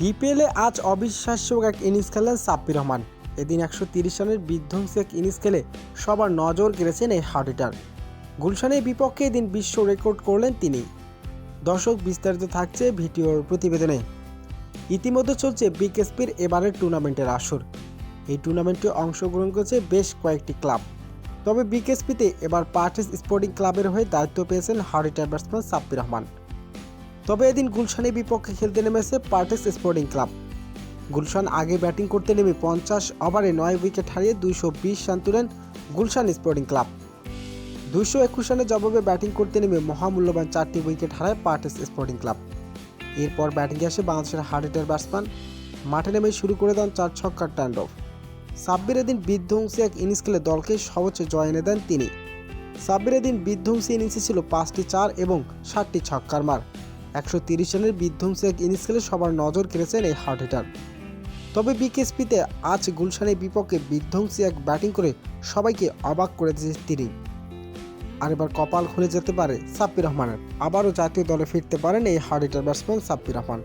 ডিপিএলে আজ অবিশ্বাস্য এক ইনিংস খেললেন সাব্বির রহমান। এদিন একশো তিরিশ রানের বিধ্বংসী এক ইনিংস খেলে সবার নজর কেড়েছেন এই হার্ড হিটার গুলশানের বিপক্ষে এদিন বিশ্ব রেকর্ড করলেন তিনি। দর্শক বিস্তারিত থাকছে ভিডিওর প্রতিবেদনে। ইতিমধ্যে চলছে বিকেএসপির এবারের টুর্নামেন্টের আসর। এই টুর্নামেন্টে অংশগ্রহণ করেছে বেশ কয়েকটি ক্লাব। তবে বিকেএসপিতে এবার পার্টিস স্পোর্টিং ক্লাবের হয়ে দায়িত্ব পেয়েছেন hard hitter batsman Sabbir Rahman. তবে এদিন গুলশানের বিপক্ষে খেলতে নেমেছে পার্টিস স্পোর্টিং ক্লাব। গুলশান আগে ব্যাটিং করতে নেমে পঞ্চাশ ওভারে নয় উইকেট হারিয়ে দুইশো বিশ রান তুলেন গুলশান স্পোর্টিং ক্লাব। দুইশো একুশ রানের জবাবে ব্যাটিং করতে নেমে মহামূল্যবান চারটি উইকেট হারায় পার্টিস স্পোর্টিং ক্লাব। এরপর ব্যাটিংয়ে আসে বাংলাদেশের হিটার ব্যাটসম্যান। মাঠে নেমে শুরু করে দেন চার ছক্কার ট্যান্ডফ সাব্বির এদিন বিধ্বংসী এক ইনিংস খেলে দলকে সর্বোচ্চ জয় এনে দেন তিনি। সাব্বির এদিন বিধ্বংসী ইনিংসে ছিল পাঁচটি চার এবং ষাটটি ছক্কার মার। একশো তিরিশ রানের বিধ্বংসী এক ইনিংস খেলে সবার নজর কেড়েছেন এই হার্ট হিটার। তবে বিকেএসপিতে আজ গুলশানের বিপক্ষে বিধ্বংসী এক ব্যাটিং করে সবাইকে অবাক করে দিয়েছে তিনি। আর এবার কপাল খুলে যেতে পারে সাব্বির রহমানের। আবারও জাতীয় দলে ফিরতে পারেন এই hard hitter batsman Sabbir Rahman.